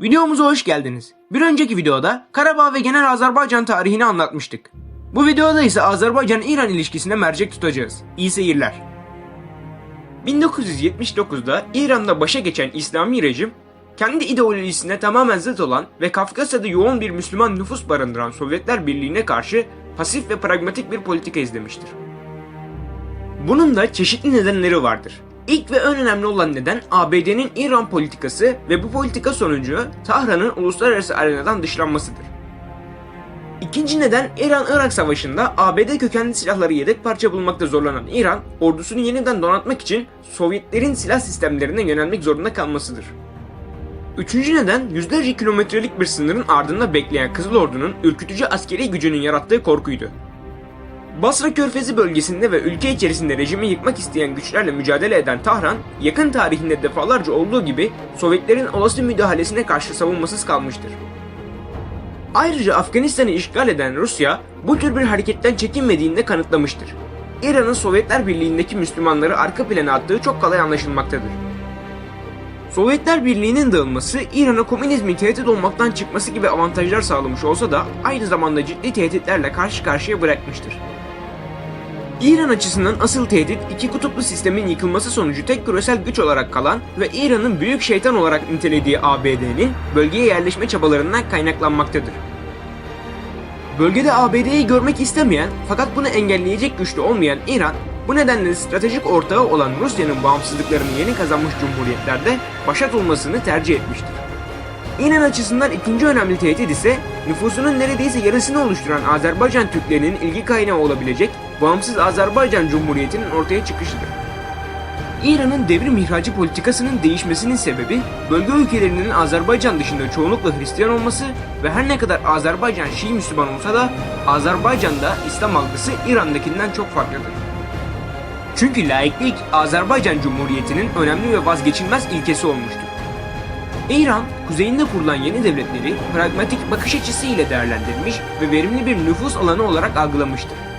Videomuza hoş geldiniz. Bir önceki videoda Karabağ ve genel Azerbaycan tarihini anlatmıştık. Bu videoda ise Azerbaycan-İran ilişkisine mercek tutacağız. İyi seyirler. 1979'da İran'da başa geçen İslami rejim, kendi ideolojisine tamamen zıt olan ve Kafkasya'da yoğun bir Müslüman nüfus barındıran Sovyetler Birliği'ne karşı pasif ve pragmatik bir politika izlemiştir. Bunun da çeşitli nedenleri vardır. İlk ve en önemli olan neden ABD'nin İran politikası ve bu politika sonucu Tahran'ın uluslararası arenadan dışlanmasıdır. İkinci neden İran-Irak savaşında ABD kökenli silahları yedek parça bulmakta zorlanan İran, ordusunu yeniden donatmak için Sovyetlerin silah sistemlerine yönelmek zorunda kalmasıdır. Üçüncü neden yüzlerce kilometrelik bir sınırın ardında bekleyen Kızıl Ordu'nun ürkütücü askeri gücünün yarattığı korkuydu. Basra Körfezi bölgesinde ve ülke içerisinde rejimi yıkmak isteyen güçlerle mücadele eden Tahran, yakın tarihinde defalarca olduğu gibi Sovyetlerin olası müdahalesine karşı savunmasız kalmıştır. Ayrıca Afganistan'ı işgal eden Rusya, bu tür bir hareketten çekinmediğini de kanıtlamıştır. İran'ın Sovyetler Birliği'ndeki Müslümanları arka plana attığı çok kolay anlaşılmaktadır. Sovyetler Birliği'nin dağılması İran'a komünizmin tehdit olmaktan çıkması gibi avantajlar sağlamış olsa da aynı zamanda ciddi tehditlerle karşı karşıya bırakmıştır. İran açısından asıl tehdit iki kutuplu sistemin yıkılması sonucu tek küresel güç olarak kalan ve İran'ın büyük şeytan olarak nitelediği ABD'nin bölgeye yerleşme çabalarından kaynaklanmaktadır. Bölgede ABD'yi görmek istemeyen fakat bunu engelleyecek güçte olmayan İran, bu nedenle stratejik ortağı olan Rusya'nın bağımsızlıklarını yeni kazanmış cumhuriyetlerde başat olmasını tercih etmiştir. İran açısından ikinci önemli tehdit ise nüfusunun neredeyse yarısını oluşturan Azerbaycan Türklerinin ilgi kaynağı olabilecek bağımsız Azerbaycan Cumhuriyeti'nin ortaya çıkışıdır. İran'ın devrim ihracı politikasının değişmesinin sebebi bölge ülkelerinin Azerbaycan dışında çoğunlukla Hristiyan olması ve her ne kadar Azerbaycan Şii Müslüman olsa da Azerbaycan'da İslam algısı İran'dakinden çok farklıdır. Çünkü laiklik Azerbaycan Cumhuriyeti'nin önemli ve vazgeçilmez ilkesi olmuştur. İran, kuzeyinde kurulan yeni devletleri pragmatik bakış açısı ile değerlendirmiş ve verimli bir nüfus alanı olarak algılamıştır.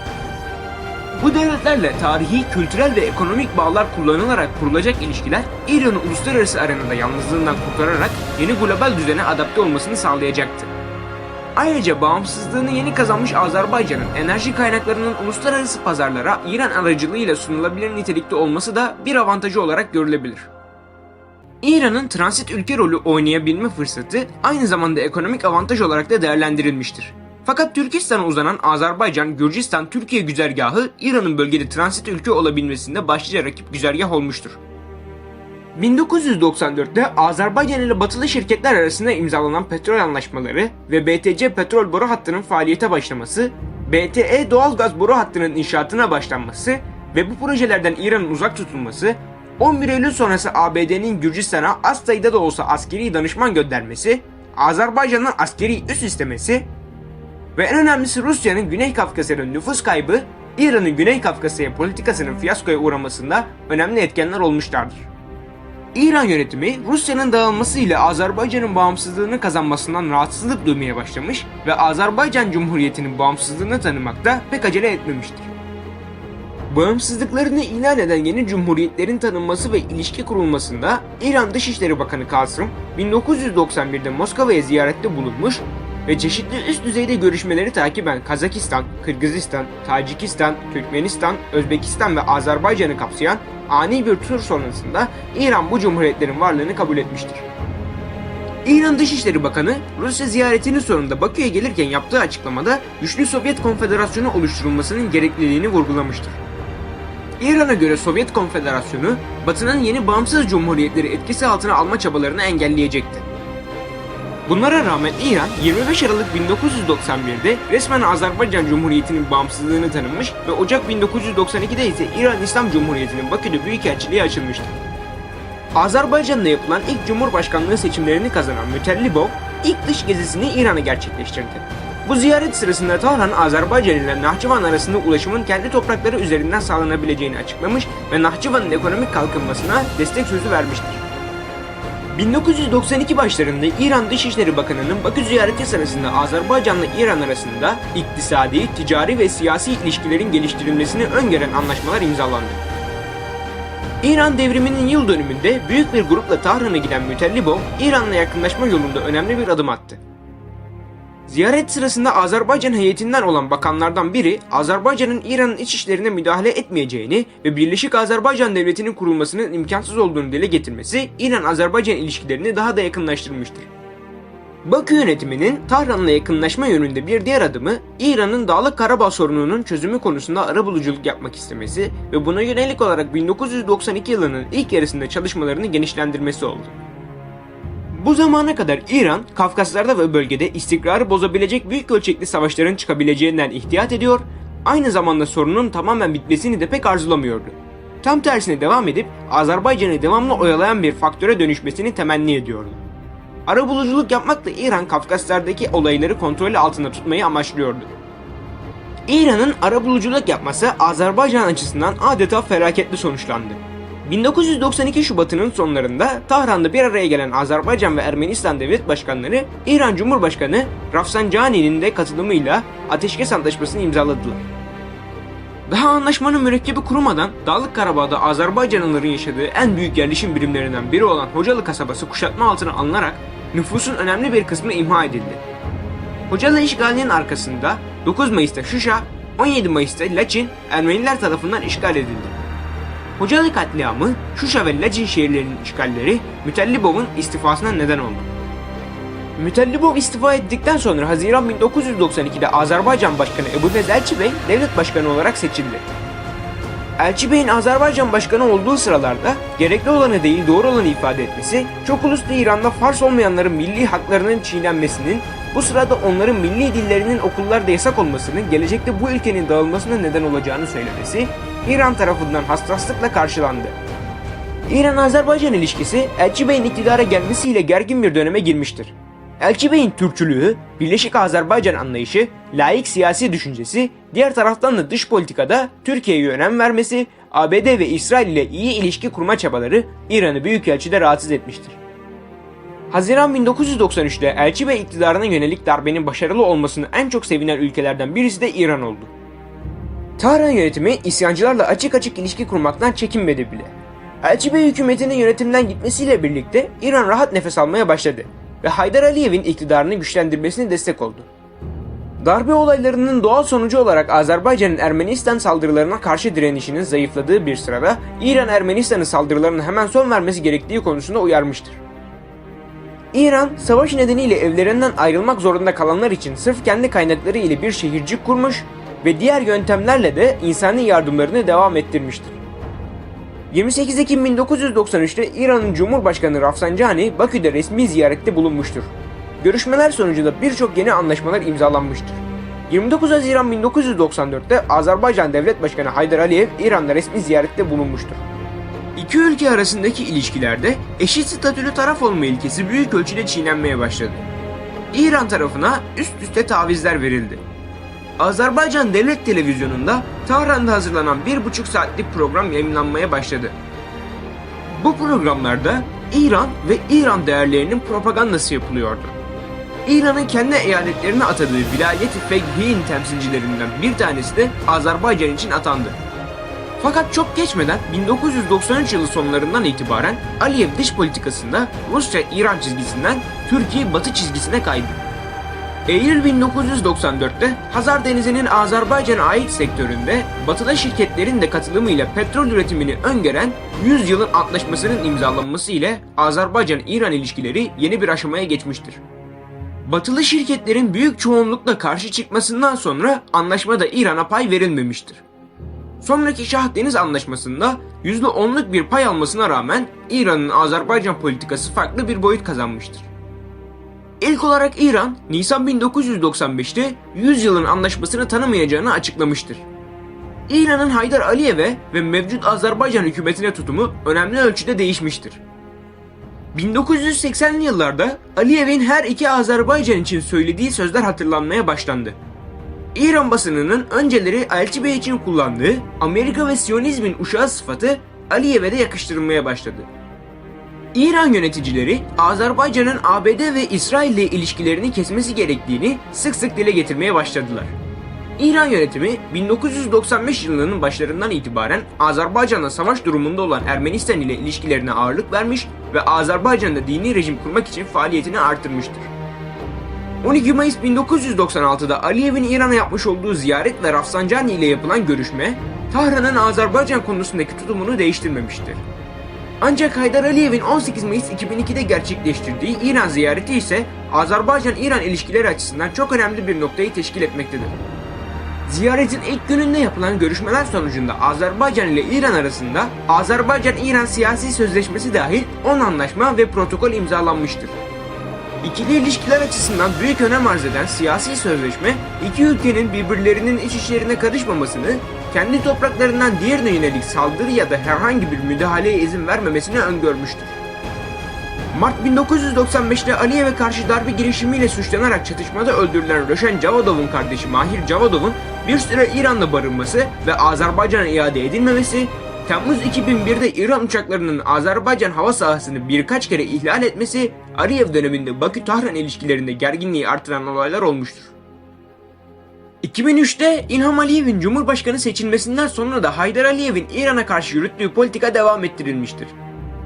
Bu devletlerle tarihi, kültürel ve ekonomik bağlar kullanılarak kurulacak ilişkiler İran'ı uluslararası arenada yalnızlığından kurtararak yeni global düzene adapte olmasını sağlayacaktı. Ayrıca bağımsızlığını yeni kazanmış Azerbaycan'ın enerji kaynaklarının uluslararası pazarlara İran aracılığıyla sunulabilir nitelikte olması da bir avantajı olarak görülebilir. İran'ın transit ülke rolü oynayabilme fırsatı aynı zamanda ekonomik avantaj olarak da değerlendirilmiştir. Fakat Türkistan'a uzanan Azerbaycan, Gürcistan, Türkiye güzergahı İran'ın bölgede transit ülke olabilmesinde başlıca rakip güzergah olmuştur. 1994'te Azerbaycan ile batılı şirketler arasında imzalanan petrol anlaşmaları ve BTC petrol boru hattının faaliyete başlaması, BTE doğalgaz boru hattının inşaatına başlanması ve bu projelerden İran'ın uzak tutulması, 11 Eylül sonrası ABD'nin Gürcistan'a az sayıda da olsa askeri danışman göndermesi, Azerbaycan'ın askeri üs istemesi ve en önemlisi Rusya'nın Güney Kafkasya'nın nüfus kaybı, İran'ın Güney Kafkasya politikasının fiyaskoya uğramasında önemli etkenler olmuşlardır. İran yönetimi Rusya'nın dağılmasıyla Azerbaycan'ın bağımsızlığını kazanmasından rahatsızlık duymaya başlamış ve Azerbaycan Cumhuriyeti'nin bağımsızlığını tanımakta pek acele etmemiştir. Bağımsızlıklarını ilan eden yeni cumhuriyetlerin tanınması ve ilişki kurulmasında İran Dışişleri Bakanı Kasım 1991'de Moskova'ya ziyarette bulunmuş ve çeşitli üst düzeyde görüşmeleri takiben Kazakistan, Kırgızistan, Tacikistan, Türkmenistan, Özbekistan ve Azerbaycan'ı kapsayan ani bir tur sonrasında İran bu cumhuriyetlerin varlığını kabul etmiştir. İran Dışişleri Bakanı Rusya ziyaretinin sonunda Bakü'ye gelirken yaptığı açıklamada güçlü Sovyet Konfederasyonu oluşturulmasının gerekliliğini vurgulamıştır. İran'a göre Sovyet Konfederasyonu, Batı'nın yeni bağımsız cumhuriyetleri etkisi altına alma çabalarını engelleyecekti. Bunlara rağmen İran 25 Aralık 1991'de resmen Azerbaycan Cumhuriyeti'nin bağımsızlığını tanımış ve Ocak 1992'de ise İran İslam Cumhuriyeti'nin Bakü'de büyükelçiliği açılmıştı. Azerbaycan'da yapılan ilk Cumhurbaşkanlığı seçimlerini kazanan Mütellibov ilk dış gezisini İran'a gerçekleştirdi. Bu ziyaret sırasında Tahran, Azerbaycan ile Nahçıvan arasında ulaşımın kendi toprakları üzerinden sağlanabileceğini açıklamış ve Nahçıvan'ın ekonomik kalkınmasına destek sözü vermiştir. 1992 başlarında İran Dışişleri Bakanı'nın Bakü ziyareti sırasında Azerbaycan'la İran arasında iktisadi, ticari ve siyasi ilişkilerin geliştirilmesini öngören anlaşmalar imzalandı. İran devriminin yıl dönümünde büyük bir grupla Tahran'a giden Mütellibov, İran'la yakınlaşma yolunda önemli bir adım attı. Ziyaret sırasında Azerbaycan heyetinden olan bakanlardan biri, Azerbaycan'ın İran'ın iç işlerine müdahale etmeyeceğini ve Birleşik Azerbaycan Devleti'nin kurulmasının imkansız olduğunu dile getirmesi, İran-Azerbaycan ilişkilerini daha da yakınlaştırmıştır. Bakü yönetiminin Tahran'la yakınlaşma yönünde bir diğer adımı İran'ın Dağlık Karabağ sorununun çözümü konusunda arabuluculuk yapmak istemesi ve buna yönelik olarak 1992 yılının ilk yarısında çalışmalarını genişlendirmesi oldu. Bu zamana kadar İran, Kafkaslar'da ve bölgede istikrarı bozabilecek büyük ölçekli savaşların çıkabileceğinden ihtiyat ediyor, aynı zamanda sorunun tamamen bitmesini de pek arzulamıyordu. Tam tersine devam edip Azerbaycan'ı devamlı oyalayan bir faktöre dönüşmesini temenni ediyordu. Arabuluculuk yapmakla İran Kafkaslar'daki olayları kontrolü altında tutmayı amaçlıyordu. İran'ın arabuluculuk yapması Azerbaycan açısından adeta felaketli sonuçlandı. 1992 Şubat'ının sonlarında Tahran'da bir araya gelen Azerbaycan ve Ermenistan devlet başkanları İran Cumhurbaşkanı Rafsanjani'nin de katılımıyla ateşkes antlaşmasını imzaladılar. Daha anlaşmanın mürekkebi kurumadan Dağlık Karabağ'da Azerbaycanlıların yaşadığı en büyük yerleşim birimlerinden biri olan Hocalı kasabası kuşatma altına alınarak nüfusun önemli bir kısmı imha edildi. Hocalı işgalinin arkasında 9 Mayıs'ta Şuşa, 17 Mayıs'ta Laçin Ermeniler tarafından işgal edildi. Hocalı katliamı, Şuşa ve Lacin şehirlerinin işgalleri Mütellibov'un istifasına neden oldu. Mütellibov istifa ettikten sonra Haziran 1992'de Azerbaycan Başkanı Ebu Fez Elçi Bey devlet başkanı olarak seçildi. Elçi Bey'in Azerbaycan Başkanı olduğu sıralarda gerekli olanı değil doğru olanı ifade etmesi, çok uluslu İran'da Fars olmayanların milli haklarının çiğnenmesinin, bu sırada onların milli dillerinin okullarda yasak olmasının gelecekte bu ülkenin dağılmasına neden olacağını söylemesi, İran tarafından hassaslıkla karşılandı. İran-Azerbaycan ilişkisi Elçi Bey'in iktidara gelmesiyle gergin bir döneme girmiştir. Elçi Bey'in Türkçülüğü, Birleşik Azerbaycan anlayışı, laik siyasi düşüncesi, diğer taraftan da dış politikada Türkiye'ye önem vermesi, ABD ve İsrail ile iyi ilişki kurma çabaları İran'ı Büyükelçide rahatsız etmiştir. Haziran 1993'te Elçi Bey iktidarına yönelik darbenin başarılı olmasını en çok sevinen ülkelerden birisi de İran oldu. Tahran yönetimi isyancılarla açık açık ilişki kurmaktan çekinmedi bile. Elçi Bey hükümetinin yönetimden gitmesiyle birlikte İran rahat nefes almaya başladı ve Haydar Aliyev'in iktidarını güçlendirmesine destek oldu. Darbe olaylarının doğal sonucu olarak Azerbaycan'ın Ermenistan saldırılarına karşı direnişinin zayıfladığı bir sırada İran Ermenistan'ın saldırılarına hemen son vermesi gerektiği konusunda uyarmıştır. İran, savaş nedeniyle evlerinden ayrılmak zorunda kalanlar için sırf kendi kaynakları ile bir şehircik kurmuş ve diğer yöntemlerle de insani yardımlarını devam ettirmiştir. 28 Ekim 1993'te İran'ın Cumhurbaşkanı Rafsanjani Bakü'de resmi ziyarette bulunmuştur. Görüşmeler sonucunda birçok yeni anlaşmalar imzalanmıştır. 29 Haziran 1994'te Azerbaycan Devlet Başkanı Haydar Aliyev İran'da resmi ziyarette bulunmuştur. İki ülke arasındaki ilişkilerde eşit statülü taraf olma ilkesi büyük ölçüde çiğnenmeye başladı. İran tarafına üst üste tavizler verildi. Azerbaycan Devlet Televizyonu'nda Tahran'da hazırlanan bir buçuk saatlik program yayınlanmaya başladı. Bu programlarda İran ve İran değerlerinin propagandası yapılıyordu. İran'ın kendi eyaletlerine atadığı vilayet-i Feghi'nin temsilcilerinden bir tanesi de Azerbaycan için atandı. Fakat çok geçmeden 1993 yılı sonlarından itibaren Aliyev dış politikasında Rusya-İran çizgisinden Türkiye-Batı çizgisine kaydı. Eylül 1994'te Hazar Denizi'nin Azerbaycan'a ait sektöründe batılı şirketlerin de katılımıyla petrol üretimini öngören 100 yılın antlaşmasının imzalanması ile Azerbaycan-İran ilişkileri yeni bir aşamaya geçmiştir. Batılı şirketlerin büyük çoğunlukla karşı çıkmasından sonra anlaşmada İran'a pay verilmemiştir. Sonraki Şah Deniz Anlaşması'nda %10'luk bir pay almasına rağmen İran'ın Azerbaycan politikası farklı bir boyut kazanmıştır. İlk olarak İran, Nisan 1995'te 100 yılın anlaşmasını tanımayacağını açıklamıştır. İran'ın Haydar Aliyev'e ve mevcut Azerbaycan hükümetine tutumu önemli ölçüde değişmiştir. 1980'li yıllarda Aliyev'in her iki Azerbaycan için söylediği sözler hatırlanmaya başlandı. İran basınının önceleri Elçi Bey için kullandığı Amerika ve Siyonizmin uşağı sıfatı Aliyev'e de yakıştırılmaya başladı. İran yöneticileri Azerbaycan'ın ABD ve İsrail ile ilişkilerini kesmesi gerektiğini sık sık dile getirmeye başladılar. İran yönetimi 1995 yılının başlarından itibaren Azerbaycan'la savaş durumunda olan Ermenistan ile ilişkilerine ağırlık vermiş ve Azerbaycan'da dini rejim kurmak için faaliyetini artırmıştır. 12 Mayıs 1996'da Aliyev'in İran'a yapmış olduğu ziyaret ve Rafsanjani ile yapılan görüşme, Tahran'ın Azerbaycan konusundaki tutumunu değiştirmemiştir. Ancak Haydar Aliyev'in 18 Mayıs 2002'de gerçekleştirdiği İran ziyareti ise Azerbaycan-İran ilişkileri açısından çok önemli bir noktayı teşkil etmektedir. Ziyaretin ilk gününde yapılan görüşmeler sonucunda Azerbaycan ile İran arasında Azerbaycan-İran siyasi sözleşmesi dahil 10 anlaşma ve protokol imzalanmıştır. İkili ilişkiler açısından büyük önem arz eden siyasi sözleşme, iki ülkenin birbirlerinin iç işlerine karışmamasını, kendi topraklarından diğerine yönelik saldırı ya da herhangi bir müdahaleye izin vermemesini öngörmüştür. Mart 1995'te Aliyev'e karşı darbe girişimiyle suçlanarak çatışmada öldürülen Röşen Cavadov'un kardeşi Mahir Cavadov'un bir süre İran'da barınması ve Azerbaycan'a iade edilmemesi, Temmuz 2001'de İran uçaklarının Azerbaycan hava sahasını birkaç kere ihlal etmesi, Aliyev döneminde Bakü-Tahran ilişkilerinde gerginliği artıran olaylar olmuştur. 2003'te İlham Aliyev'in Cumhurbaşkanı seçilmesinden sonra da Haydar Aliyev'in İran'a karşı yürüttüğü politika devam ettirilmiştir.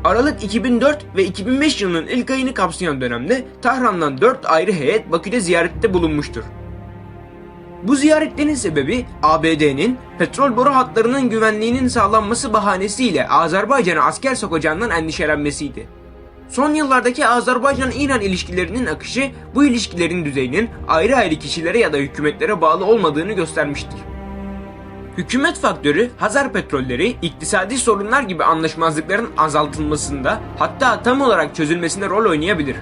Aralık 2004 ve 2005 yılının ilk ayını kapsayan dönemde Tahran'dan 4 ayrı heyet Bakü'de ziyarette bulunmuştur. Bu ziyaretlerin sebebi ABD'nin petrol boru hatlarının güvenliğinin sağlanması bahanesiyle Azerbaycan'a asker sokacağından endişelenmesiydi. Son yıllardaki Azerbaycan-İran ilişkilerinin akışı bu ilişkilerin düzeyinin ayrı ayrı kişilere ya da hükümetlere bağlı olmadığını göstermiştir. Hükümet faktörü Hazar petrolleri iktisadi sorunlar gibi anlaşmazlıkların azaltılmasında hatta tam olarak çözülmesinde rol oynayabilir.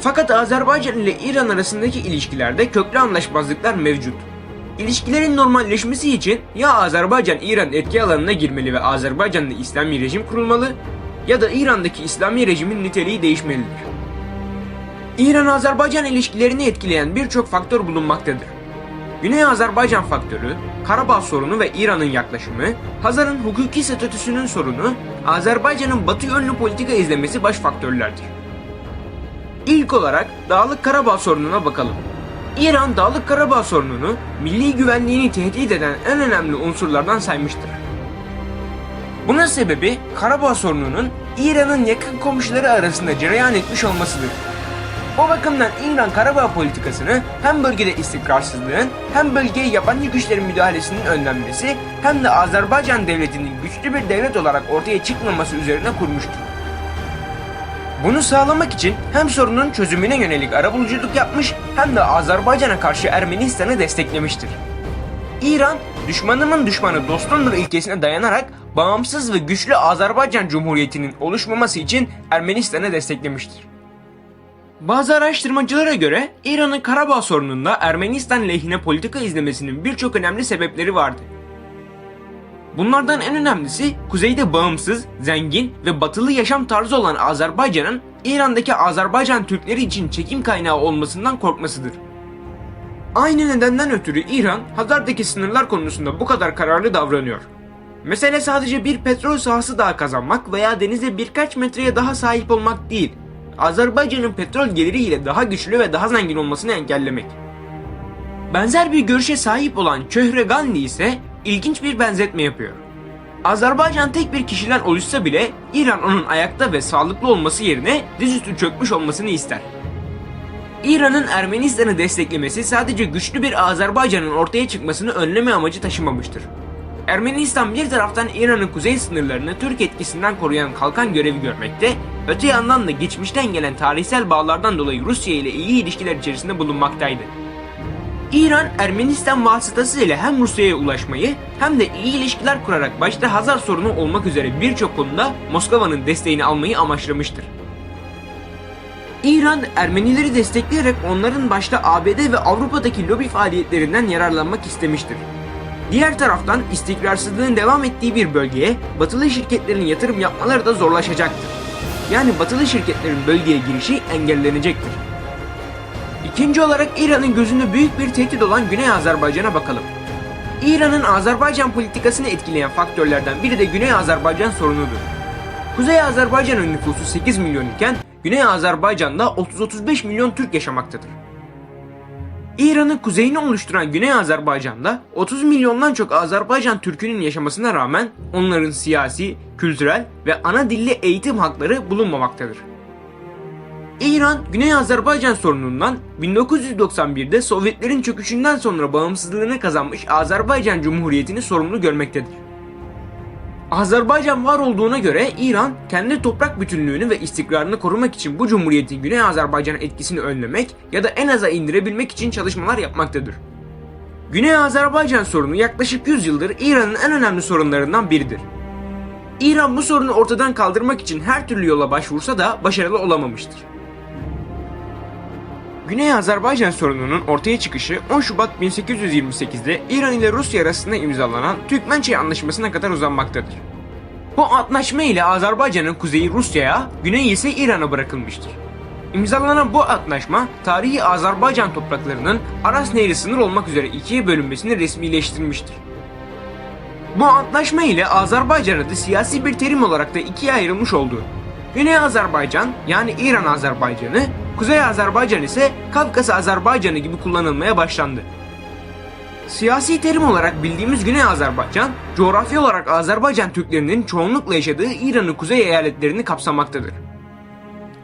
Fakat Azerbaycan ile İran arasındaki ilişkilerde köklü anlaşmazlıklar mevcut. İlişkilerin normalleşmesi için ya Azerbaycan İran etki alanına girmeli ve Azerbaycan'da İslami rejim kurulmalı ya da İran'daki İslami rejimin niteliği değişmelidir. İran-Azerbaycan ilişkilerini etkileyen birçok faktör bulunmaktadır. Güney Azerbaycan faktörü, Karabağ sorunu ve İran'ın yaklaşımı, Hazar'ın hukuki statüsünün sorunu, Azerbaycan'ın batı yönlü politika izlemesi baş faktörlerdir. İlk olarak Dağlık Karabağ sorununa bakalım. İran Dağlık Karabağ sorununu milli güvenliğini tehdit eden en önemli unsurlardan saymıştır. Bunun sebebi Karabağ sorununun İran'ın yakın komşuları arasında cereyan etmiş olmasıdır. O bakımdan İran Karabağ politikasını hem bölgede istikrarsızlığın hem bölgeye yabancı güçlerin müdahalesinin önlenmesi hem de Azerbaycan devletinin güçlü bir devlet olarak ortaya çıkmaması üzerine kurmuştur. Bunu sağlamak için hem sorunun çözümüne yönelik arabuluculuk yapmış hem de Azerbaycan'a karşı Ermenistan'ı desteklemiştir. İran, düşmanımın düşmanı dostumdur ilkesine dayanarak bağımsız ve güçlü Azerbaycan Cumhuriyeti'nin oluşmaması için Ermenistan'ı desteklemiştir. Bazı araştırmacılara göre İran'ın Karabağ sorununda Ermenistan lehine politika izlemesinin birçok önemli sebepleri vardı. Bunlardan en önemlisi kuzeyde bağımsız, zengin ve batılı yaşam tarzı olan Azerbaycan'ın İran'daki Azerbaycan Türkleri için çekim kaynağı olmasından korkmasıdır. Aynı nedenden ötürü İran, Hazar'daki sınırlar konusunda bu kadar kararlı davranıyor. Mesele sadece bir petrol sahası daha kazanmak veya denize birkaç metreye daha sahip olmak değil, Azerbaycan'ın petrol geliriyle daha güçlü ve daha zengin olmasını engellemek. Benzer bir görüşe sahip olan Çöhre Gandhi ise ilginç bir benzetme yapıyor. Azerbaycan tek bir kişiden oluşsa bile İran onun ayakta ve sağlıklı olması yerine dizüstü çökmüş olmasını ister. İran'ın Ermenistan'ı desteklemesi sadece güçlü bir Azerbaycan'ın ortaya çıkmasını önleme amacı taşımamıştır. Ermenistan bir taraftan İran'ın kuzey sınırlarını Türk etkisinden koruyan kalkan görevi görmekte, öte yandan da geçmişten gelen tarihsel bağlardan dolayı Rusya ile iyi ilişkiler içerisinde bulunmaktaydı. İran, Ermenistan vasıtasıyla hem Rusya'ya ulaşmayı hem de iyi ilişkiler kurarak başta Hazar sorunu olmak üzere birçok konuda Moskova'nın desteğini almayı amaçlamıştır. İran, Ermenileri destekleyerek onların başta ABD ve Avrupa'daki lobi faaliyetlerinden yararlanmak istemiştir. Diğer taraftan istikrarsızlığın devam ettiği bir bölgeye batılı şirketlerin yatırım yapmaları da zorlaşacaktır. Yani batılı şirketlerin bölgeye girişi engellenecektir. İkinci olarak İran'ın gözünde büyük bir tehdit olan Güney Azerbaycan'a bakalım. İran'ın Azerbaycan politikasını etkileyen faktörlerden biri de Güney Azerbaycan sorunudur. Kuzey Azerbaycan'ın nüfusu 8 milyon iken Güney Azerbaycan'da 30-35 milyon Türk yaşamaktadır. İran'ın kuzeyini oluşturan Güney Azerbaycan'da 30 milyondan çok Azerbaycan Türk'ünün yaşamasına rağmen onların siyasi, kültürel ve ana dilli eğitim hakları bulunmamaktadır. İran, Güney Azerbaycan sorunundan 1991'de Sovyetlerin çöküşünden sonra bağımsızlığını kazanmış Azerbaycan Cumhuriyeti'ni sorumlu görmektedir. Azerbaycan var olduğuna göre İran kendi toprak bütünlüğünü ve istikrarını korumak için bu cumhuriyetin Güney Azerbaycan'a etkisini önlemek ya da en aza indirebilmek için çalışmalar yapmaktadır. Güney Azerbaycan sorunu yaklaşık 100 yıldır İran'ın en önemli sorunlarından biridir. İran bu sorunu ortadan kaldırmak için her türlü yola başvursa da başarılı olamamıştır. Güney Azerbaycan sorununun ortaya çıkışı 10 Şubat 1828'de İran ile Rusya arasında imzalanan Türkmençay Anlaşması'na kadar uzanmaktadır. Bu antlaşma ile Azerbaycan'ın kuzeyi Rusya'ya, güneyi ise İran'a bırakılmıştır. İmzalanan bu antlaşma, tarihi Azerbaycan topraklarının Aras Nehri sınır olmak üzere ikiye bölünmesini resmileştirmiştir. Bu antlaşma ile Azerbaycan adı siyasi bir terim olarak da ikiye ayrılmış oldu. Güney Azerbaycan yani İran Azerbaycanı, Kuzey Azerbaycan ise Kafkas Azerbaycanı gibi kullanılmaya başlandı. Siyasi terim olarak bildiğimiz Güney Azerbaycan, coğrafi olarak Azerbaycan Türklerinin çoğunlukla yaşadığı İran'ın kuzey eyaletlerini kapsamaktadır.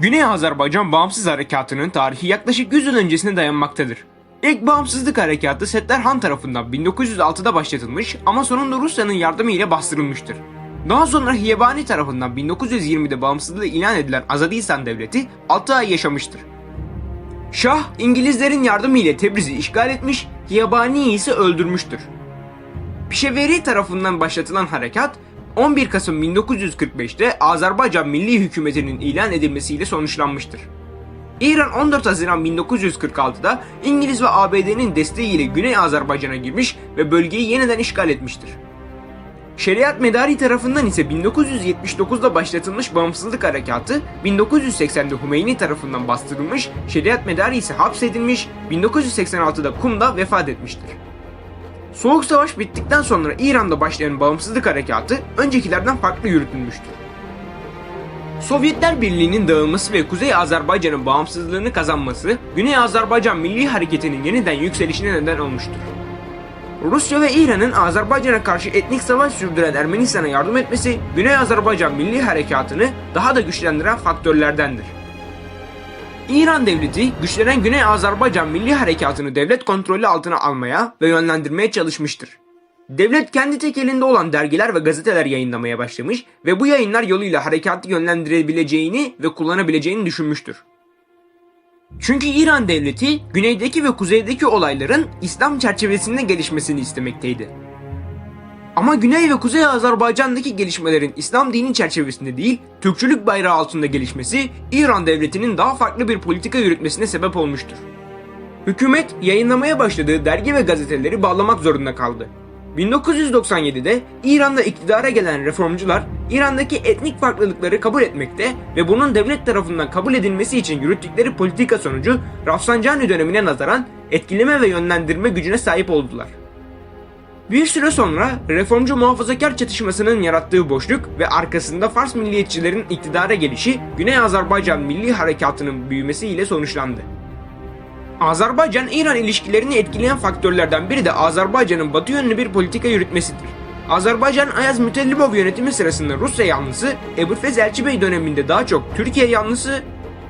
Güney Azerbaycan Bağımsız Harekatı'nın tarihi yaklaşık 100 yıl öncesine dayanmaktadır. İlk bağımsızlık harekatı Settar Han tarafından 1906'da başlatılmış ama sonunda Rusya'nın yardımı ile bastırılmıştır. Daha sonra Hiyebani tarafından 1920'de bağımsızlığı ilan edilen Azadistan Devleti 6 ay yaşamıştır. Şah İngilizlerin yardımı ile Tebriz'i işgal etmiş, Hiyebani'yi ise öldürmüştür. Pişeveri tarafından başlatılan harekat 11 Kasım 1945'te Azerbaycan Milli Hükümeti'nin ilan edilmesiyle sonuçlanmıştır. İran 14 Haziran 1946'da İngiliz ve ABD'nin desteğiyle Güney Azerbaycan'a girmiş ve bölgeyi yeniden işgal etmiştir. Şeriat Medari tarafından ise 1979'da başlatılmış bağımsızlık harekatı 1980'de Hümeyni tarafından bastırılmış, Şeriat Medari ise hapsedilmiş, 1986'da Kum'da vefat etmiştir. Soğuk Savaş bittikten sonra İran'da başlayan bağımsızlık harekatı öncekilerden farklı yürütülmüştür. Sovyetler Birliği'nin dağılması ve Kuzey Azerbaycan'ın bağımsızlığını kazanması, Güney Azerbaycan Milli Hareketi'nin yeniden yükselişine neden olmuştur. Rusya ve İran'ın Azerbaycan'a karşı etnik savaş sürdüren Ermenistan'a yardım etmesi, Güney Azerbaycan Milli Harekatı'nı daha da güçlendiren faktörlerdendir. İran devleti güçlenen Güney Azerbaycan Milli Harekatı'nı devlet kontrolü altına almaya ve yönlendirmeye çalışmıştır. Devlet kendi tek elinde olan dergiler ve gazeteler yayınlamaya başlamış ve bu yayınlar yoluyla harekatı yönlendirebileceğini ve kullanabileceğini düşünmüştür. Çünkü İran devleti güneydeki ve kuzeydeki olayların İslam çerçevesinde gelişmesini istemekteydi. Ama Güney ve Kuzey Azerbaycan'daki gelişmelerin İslam dini çerçevesinde değil, Türkçülük bayrağı altında gelişmesi İran devletinin daha farklı bir politika yürütmesine sebep olmuştur. Hükümet yayınlamaya başladığı dergi ve gazeteleri bağlamak zorunda kaldı. 1997'de İran'da iktidara gelen reformcular İran'daki etnik farklılıkları kabul etmekte ve bunun devlet tarafından kabul edilmesi için yürüttükleri politika sonucu Rafsanjani dönemine nazaran etkileme ve yönlendirme gücüne sahip oldular. Bir süre sonra reformcu muhafazakar çatışmasının yarattığı boşluk ve arkasında Fars milliyetçilerin iktidara gelişi Güney Azerbaycan Milli Harekatı'nın büyümesiyle sonuçlandı. Azerbaycan-İran ilişkilerini etkileyen faktörlerden biri de Azerbaycan'ın batı yönlü bir politika yürütmesidir. Azerbaycan Ayaz Mütellibov yönetimi sırasında Rusya yanlısı, Ebu'l-Fez Elçibey döneminde daha çok Türkiye yanlısı,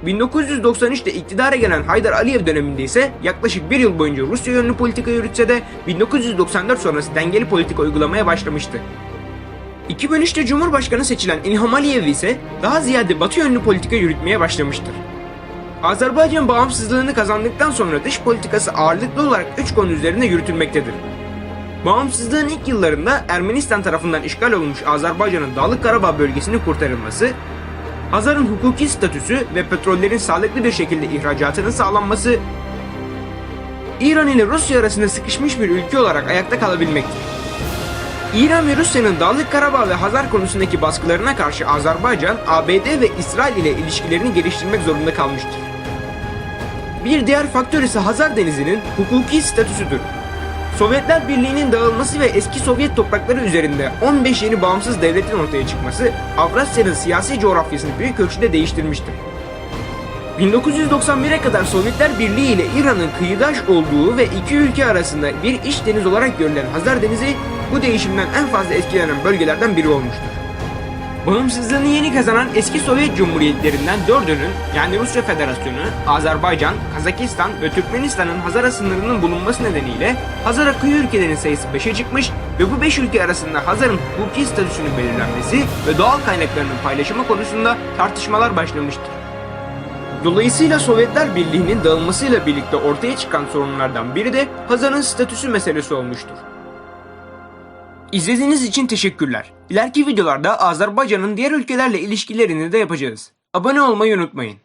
1993'te iktidara gelen Haydar Aliyev döneminde ise yaklaşık bir yıl boyunca Rusya yönlü politika yürütse de 1994 sonrası dengeli politika uygulamaya başlamıştı. 2003'te Cumhurbaşkanı seçilen İlham Aliyev ise daha ziyade batı yönlü politika yürütmeye başlamıştır. Azerbaycan bağımsızlığını kazandıktan sonra dış politikası ağırlıklı olarak 3 konu üzerinde yürütülmektedir. Bağımsızlığın ilk yıllarında Ermenistan tarafından işgal olmuş Azerbaycan'ın Dağlık Karabağ bölgesinin kurtarılması, Hazar'ın hukuki statüsü ve petrollerin sağlıklı bir şekilde ihracatının sağlanması, İran ile Rusya arasında sıkışmış bir ülke olarak ayakta kalabilmektir. İran ve Rusya'nın Dağlık Karabağ ve Hazar konusundaki baskılarına karşı Azerbaycan, ABD ve İsrail ile ilişkilerini geliştirmek zorunda kalmıştır. Bir diğer faktör ise Hazar Denizi'nin hukuki statüsüdür. Sovyetler Birliği'nin dağılması ve eski Sovyet toprakları üzerinde 15 yeni bağımsız devletin ortaya çıkması Avrasya'nın siyasi coğrafyasını büyük ölçüde değiştirmiştir. 1991'e kadar Sovyetler Birliği ile İran'ın kıyıdaş olduğu ve iki ülke arasında bir iç deniz olarak görülen Hazar Denizi bu değişimden en fazla etkilenen bölgelerden biri olmuştur. Bağımsızlığını yeni kazanan eski Sovyet Cumhuriyetlerinden dördünün yani Rusya Federasyonu, Azerbaycan, Kazakistan ve Türkmenistan'ın Hazara sınırının bulunması nedeniyle Hazara kıyı ülkelerin sayısı 5'e çıkmış ve bu 5 ülke arasında Hazar'ın hukuki statüsünün belirlenmesi ve doğal kaynaklarının paylaşımı konusunda tartışmalar başlamıştır. Dolayısıyla Sovyetler Birliği'nin dağılmasıyla birlikte ortaya çıkan sorunlardan biri de Hazar'ın statüsü meselesi olmuştur. İzlediğiniz için teşekkürler. İleriki videolarda Azerbaycan'ın diğer ülkelerle ilişkilerini de yapacağız. Abone olmayı unutmayın.